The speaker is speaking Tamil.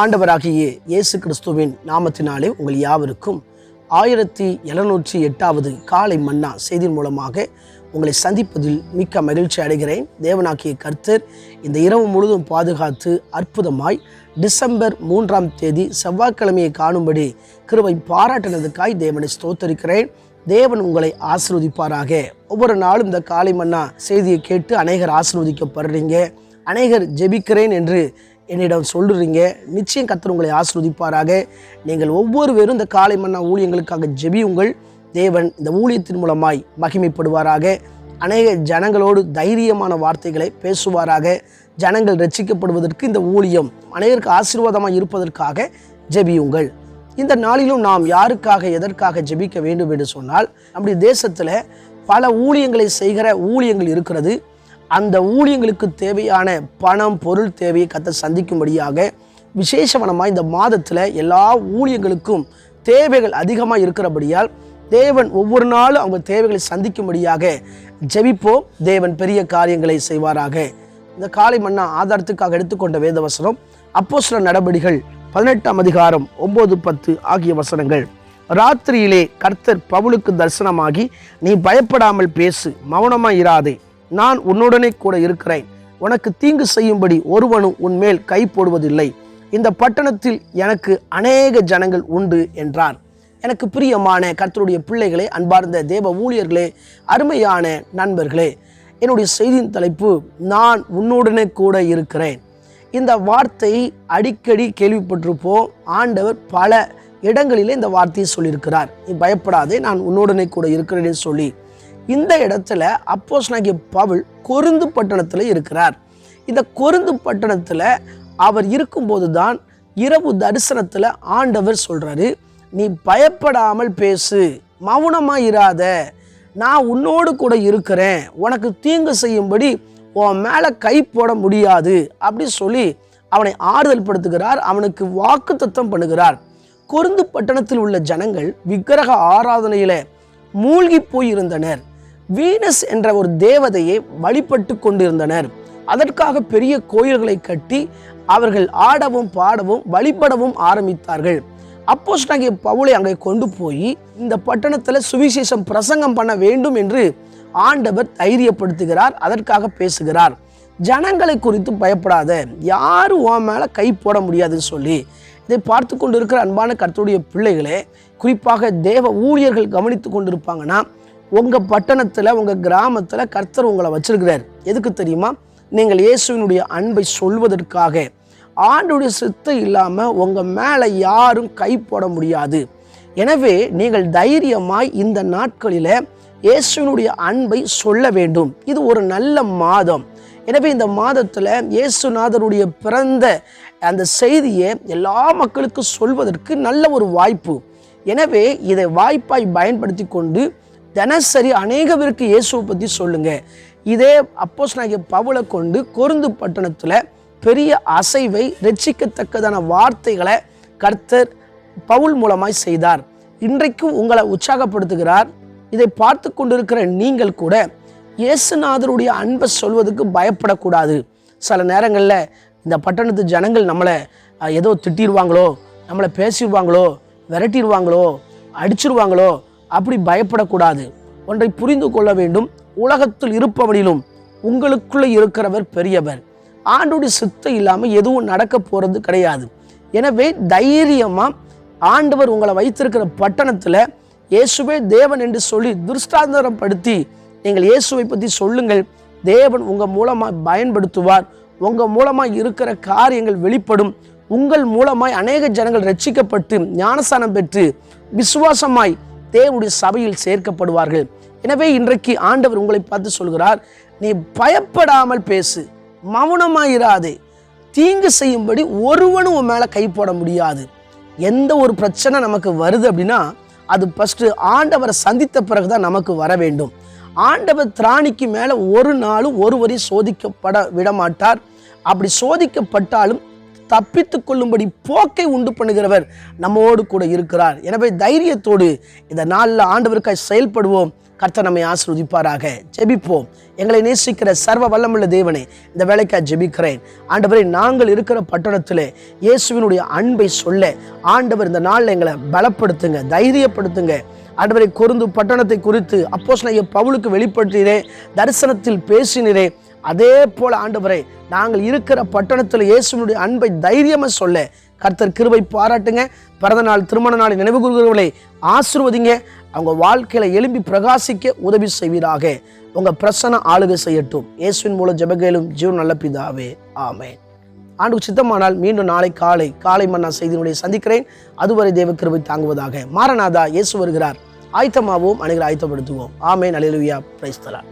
ஆண்டவராகிய இயேசு கிறிஸ்துவின் நாமத்தினாலே உங்கள் யாவருக்கும் ஆயிரத்தி எழுநூற்றி எட்டாவது காலை மன்னா செய்தியின் மூலமாக உங்களை சந்திப்பதில் மிக்க மகிழ்ச்சி அடைகிறேன். தேவனாக்கிய கர்த்தர் இந்த இரவு முழுதும் பாதுகாத்து அற்புதமாய் டிசம்பர் மூன்றாம் தேதி செவ்வாய்க்கிழமையை காணும்படி கிருவை பாராட்டினதுக்காய் தேவனை ஸ்தோத்தரிக்கிறேன். தேவன் உங்களை ஆசிர்வதிப்பாராக. ஒவ்வொரு நாளும் இந்த காலை மன்னா செய்தியை கேட்டு அநேகர் ஆசிர்வதிக்கப்படுறீங்க. அநேகர் ஜெபிக்கிறேன் என்று என்னிடம் சொல்லுறீங்க. நிச்சயம் கத்தர் உங்களை ஆசீர்வதிப்பாராக. நீங்கள் ஒவ்வொருவரும் இந்த காலை மன்னா ஊழியங்களுக்காக ஜெபியுங்கள். தேவன் இந்த ஊழியத்தின் மூலமாய் மகிமைப்படுவாராக. அநேக ஜனங்களோடு தைரியமான வார்த்தைகளை பேசுவாராக. ஜனங்கள் ரட்சிக்கப்படுவதற்கு இந்த ஊழியம் அநேகருக்கு ஆசீர்வாதமாக இருப்பதற்காக ஜெபியுங்கள். இந்த நாளிலும் நாம் யாருக்காக எதற்காக ஜெபிக்க வேண்டும் என்று சொன்னால் நம்முடைய தேசத்தில் பல ஊழியங்களை செய்கிற ஊழியங்கள் இருக்கிறது. அந்த ஊழியங்களுக்கு தேவையான பணம் பொருள் தேவையை கத்த சந்திக்கும்படியாக விசேஷமனமாக இந்த மாதத்தில் எல்லா ஊழியங்களுக்கும் தேவைகள் அதிகமாக இருக்கிறபடியால் தேவன் ஒவ்வொரு நாளும் அவங்க தேவைகளை சந்திக்கும்படியாக ஜெபிப்போம். தேவன் பெரிய காரியங்களை செய்வாராக. இந்த காலை மன்னா ஆதாரத்துக்காக எடுத்துக்கொண்ட வேத வசனம் அப்போ சில நடபடிகள் பதினெட்டாம் அதிகாரம் ஒம்பது பத்து ஆகிய வசனங்கள். ராத்திரியிலே கர்த்தர் பவுலுக்கு தரிசனமாகி நீ பயப்படாமல் பேசு மௌனமாக இராதே நான் உன்னுடனே கூட இருக்கிறேன். உனக்கு தீங்கு செய்யும்படி ஒருவனும் உன்மேல் கை போடுவதில்லை. இந்த பட்டணத்தில் எனக்கு அநேக ஜனங்கள் உண்டு என்றார். எனக்கு பிரியமான கர்த்தருடைய பிள்ளைகளே அன்பார்ந்த தேவ ஊழியர்களே அருமையான நண்பர்களே என்னுடைய செய்தியின் தலைப்பு நான் உன்னுடனே கூட இருக்கிறேன். இந்த வார்த்தை அடிக்கடி கேள்விப்பட்டிருப்போம். ஆண்டவர் பல இடங்களிலே இந்த வார்த்தையை சொல்லியிருக்கிறார். நீ பயப்படாதே நான் உன்னுடனே கூட இருக்கிறேன்னு சொல்லி. இந்த இடத்துல அப்போஸ்னாகிய பவுல் கொருந்து பட்டணத்தில் இருக்கிறார். இந்த கொருந்து பட்டணத்தில் அவர் இருக்கும்போது தான் இரவு தரிசனத்தில் ஆண்டவர் சொல்கிறாரு நீ பயப்படாமல் பேசு மௌனமாக இராத நான் உன்னோடு கூட இருக்கிறேன். உனக்கு தீங்கு செய்யும்படி உன் மேலே கை போட முடியாது. அப்படி சொல்லி அவனை ஆறுதல் படுத்துகிறார் அவனுக்கு வாக்கு தத்தம் பண்ணுகிறார். கொருந்து பட்டணத்தில் உள்ள ஜனங்கள் விக்கிரக ஆராதனையில் மூழ்கி போயிருந்தனர். வீனஸ் என்ற ஒரு தேவதையை வழிபட்டு கொண்டிருந்தனர். அதற்காக பெரிய கோயில்களை கட்டி அவர்கள் ஆடவும் பாடவும் வழிபடவும் ஆரம்பித்தார்கள். அப்போஸ் பவுலை அங்கே கொண்டு போய் இந்த பட்டணத்தில் சுவிசேஷம் பிரசங்கம் பண்ண வேண்டும் என்று ஆண்டவர் தைரியப்படுத்துகிறார் அதற்காக பேசுகிறார். ஜனங்களை குறித்து பயப்படாத யாரும் உன் மேலே கை போட முடியாதுன்னு சொல்லி இதை பார்த்து கொண்டு இருக்கிற அன்பான கருத்துடைய பிள்ளைகளே குறிப்பாக தேவ ஊழியர்கள் கவனித்து கொண்டிருப்பாங்கன்னா உங்கள் பட்டணத்தில் உங்கள் கிராமத்தில் கர்த்தர் உங்களை வச்சிருக்கிறார். எதுக்கு தெரியுமா? நீங்கள் இயேசுவினுடைய அன்பை சொல்வதற்காக. ஆண்டுடைய சித்தம் இல்லாமல் உங்கள் மேலே யாரும் கை போட முடியாது. எனவே நீங்கள் தைரியமாய் இந்த நாட்களில் இயேசுவினுடைய அன்பை சொல்ல வேண்டும். இது ஒரு நல்ல மாதம். எனவே இந்த மாதத்தில் இயேசுநாதருடைய பிறந்த அந்த செய்தியை எல்லா மக்களுக்கும் சொல்வதற்கு நல்ல ஒரு வாய்ப்பு. எனவே இதை வாய்ப்பாய் பயன்படுத்தி கொண்டு தினசரி அநேகவிற்கு இயேசுவை பற்றி சொல்லுங்கள் இதே அப்போஸ் நாகிய பவுலை கொண்டு கொருந்து பட்டணத்தில் பெரிய அசைவை ரட்சிக்கத்தக்கதான வார்த்தைகளை கர்த்தர் பவுல் மூலமாய் செய்தார். இன்றைக்கும் உங்களை உற்சாகப்படுத்துகிறார். இதை பார்த்து கொண்டிருக்கிற நீங்கள் கூட இயேசுநாதருடைய அன்பை சொல்வதற்கு பயப்படக்கூடாது. சில நேரங்களில் இந்த பட்டணத்து ஜனங்கள் நம்மளை ஏதோ திட்டிடுவாங்களோ நம்மளை பேசிடுவாங்களோ விரட்டிடுவாங்களோ அடிச்சிருவாங்களோ அப்படி பயப்படக்கூடாது. ஒன்றை புரிந்து கொள்ள வேண்டும். உலகத்தில் இருப்பவனிலும் உங்களுக்குள்ளே இருக்கிறவர் பெரியவர். ஆண்டோடைய சித்தம் இல்லாமல் எதுவும் நடக்க போகிறது கிடையாது. எனவே தைரியமாக ஆண்டவர் உங்களை வைத்திருக்கிற பட்டணத்தில் இயேசுவே தேவன் என்று சொல்லி துர்ஷ்டாந்தரம் படுத்தி நீங்கள் இயேசுவை பற்றி சொல்லுங்கள். தேவன் உங்கள் மூலமாக பயன்படுத்துவார். உங்கள் மூலமாக இருக்கிற காரியங்கள் வெளிப்படும். உங்கள் மூலமாய் அநேக ஜனங்கள் ரட்சிக்கப்பட்டு ஞானஸ்தானம் பெற்று விசுவாசமாய் தேவனுடைய சபையில் சேர்க்கப்படுவார்கள். எனவே இன்றைக்கு ஆண்டவர் உங்களை பார்த்து சொல்கிறார் நீ பயப்படாமல் பேசு மௌனமாயிராதே தீங்கு செய்யும்படி ஒருவனும் உன் மேலே கை போட முடியாது. எந்த ஒரு பிரச்சனை நமக்கு வருது அப்படின்னா அது ஃபஸ்ட்டு ஆண்டவரை சந்தித்த பிறகு தான் நமக்கு வர வேண்டும். ஆண்டவர் திராணிக்கு மேலே ஒரு நாளும் ஒருவரையும் சோதிக்கப்பட விடமாட்டார். அப்படி சோதிக்கப்பட்டாலும் தப்பித்து கொள்ளும்படி போக்கை உண்டு பண்ணுகிறவர் நம்மோடு கூட இருக்கிறார். எனவே தைரியத்தோடு இந்த நாளில் ஆண்டவருக்காய் செயல்படுவோம். கர்த்தர் நம்மை ஆசிர்வதிப்பாராக. ஜெபிப்போம். எங்களை நேசிக்கிற சர்வ வல்லமுள்ள தேவனே இந்த வேலைக்காக ஜெபிக்கிறேன். ஆண்டவரை நாங்கள் இருக்கிற பட்டணத்தில் இயேசுவினுடைய அன்பை சொல்ல ஆண்டவர் இந்த நாளில் எங்களை பலப்படுத்துங்க தைரியப்படுத்துங்க. ஆண்டவரை கொருந்து பட்டணத்தை குறித்து அப்போஸ் பவுலுக்கு வெளிப்படுத்தினேன் தரிசனத்தில் பேசினரே அதே போல ஆண்டவரே நாங்கள் இருக்கிற பட்டணத்தில் இயேசுவினுடைய அன்பை தைரியமாக சொல்ல கர்த்தர் கிருபை பாராட்டுங்க. பிறந்த நாள் திருமண நாள் நினைவு கூறுகிறவர்களை ஆசிர்வதிங்க. அவங்க வாழ்க்கையில எழும்பி பிரகாசிக்க உதவி செய்வீராக. உங்க பிரசன ஆளுகை செய்யட்டும். இயேசுவின் மூலம் ஜெபகேலும் ஜீவன் நல்ல பிதாவே. ஆமே ஆண்டுக்கு சித்தமானால் மீண்டும் நாளை காலை காலை மன்னா செய்தியினுடைய சந்திக்கிறேன். அதுவரை தேவ கிருபை தாங்குவதாக. மாரநாதா இயேசு வருகிறார். ஆயத்தமாவோம் அணுகிற ஆயத்தப்படுத்துவோம். ஆமே நலிலுவியா பிரைஸ்தலா